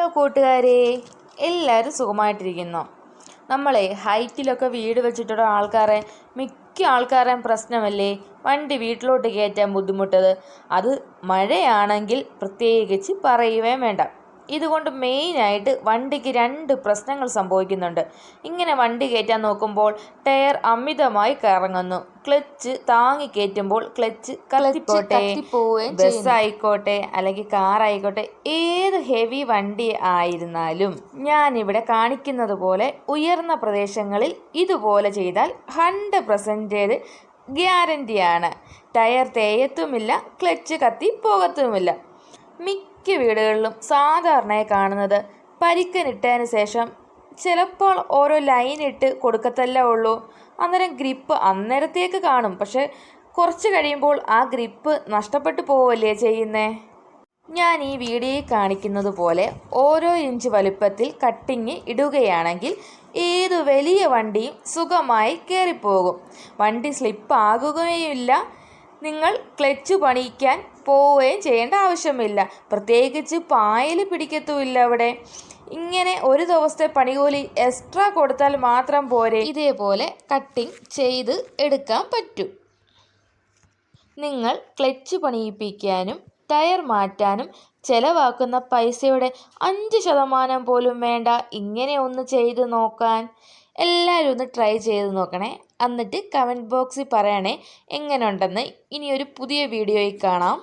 Hello കൂട്ടുകാരെ? എല്ലാവരും സുഖമായിട്ടിരിക്കുന്നു. നമ്മളെ ഹൈറ്റിലൊക്കെ വീട് വെച്ചിട്ടുള്ള ആൾക്കാരെ മിക്ക ആൾക്കാരെയും പ്രശ്നമല്ലേ? വണ്ടി വീട്ടിലോട്ട് കയറ്റാൻ ബുദ്ധിമുട്ടത്. അത് മഴയാണെങ്കിൽ പ്രത്യേകിച്ച് പറയുകയും വേണ്ട. ഇതുകൊണ്ട് മെയിനായിട്ട് വണ്ടിക്ക് രണ്ട് പ്രശ്നങ്ങൾ സംഭവിക്കുന്നുണ്ട്. ഇങ്ങനെ വണ്ടി കയറ്റാൻ നോക്കുമ്പോൾ ടയർ അമിതമായി കറങ്ങുന്നു. ക്ലച്ച് താങ്ങി കയറ്റുമ്പോൾ ക്ലച്ച് കലത്തിപ്പോട്ടെ ബസ് ആയിക്കോട്ടെ അല്ലെങ്കിൽ കാർ ആയിക്കോട്ടെ ഏത് ഹെവി വണ്ടി ആയിരുന്നാലും ഞാനിവിടെ കാണിക്കുന്നത് പോലെ ഉയർന്ന പ്രദേശങ്ങളിൽ ഇതുപോലെ ചെയ്താൽ ഹൺഡ്രഡ് പെർസെന്റേജ് ഗ്യാരന്റിയാണ് ടയർ തേയത്തുമില്ല ക്ലച്ച് കത്തി പോകത്തുമില്ല. മിക്ക വീടുകളിലും സാധാരണയായി കാണുന്നത് പരിക്കനിട്ടതിന് ശേഷം ചിലപ്പോൾ ഓരോ ലൈൻ ഇട്ട് കൊടുക്കത്തല്ല ഉള്ളൂ. അന്നേരം ഗ്രിപ്പ് അന്നേരത്തേക്ക് കാണും. പക്ഷെ കുറച്ച് കഴിയുമ്പോൾ ആ ഗ്രിപ്പ് നഷ്ടപ്പെട്ടു പോവല്ലേ ചെയ്യുന്നേ? ഞാൻ ഈ വീഡിയോയിൽ കാണിക്കുന്നത് പോലെ ഓരോ ഇഞ്ച് വലുപ്പത്തിൽ കട്ടിങ് ഇടുകയാണെങ്കിൽ ഏത് വലിയ വണ്ടിയും സുഖമായി കയറിപ്പോകും വണ്ടി സ്ലിപ്പ് ആകുകയുമില്ല. നിങ്ങൾ ക്ലച്ച് പണിയിക്കാൻ പോവുകയും ചെയ്യേണ്ട ആവശ്യമില്ല. പ്രത്യേകിച്ച് പായൽ പിടിക്കത്തുമില്ല അവിടെ. ഇങ്ങനെ ഒരു ദിവസത്തെ പണികൂലി എക്സ്ട്രാ കൊടുത്താൽ മാത്രം പോരെ. ഇതേപോലെ കട്ടിംഗ് ചെയ്ത് എടുക്കാൻ പറ്റും. നിങ്ങൾ ക്ലച്ച് പണിയിപ്പിക്കാനും ടയർ മാറ്റാനും ചെലവാക്കുന്ന പൈസയുടെ അഞ്ച് ശതമാനം പോലും വേണ്ട. ഇങ്ങനെ ഒന്ന് ചെയ്ത് നോക്കാൻ. എല്ലാവരും ഒന്ന് ട്രൈ ചെയ്ത് നോക്കണേ. എന്നിട്ട് കമന്റ് ബോക്സിൽ പറയണേ എങ്ങനെ ഉണ്ടെന്ന് ഇനി ഒരു പുതിയ വീഡിയോയിൽ കാണാം.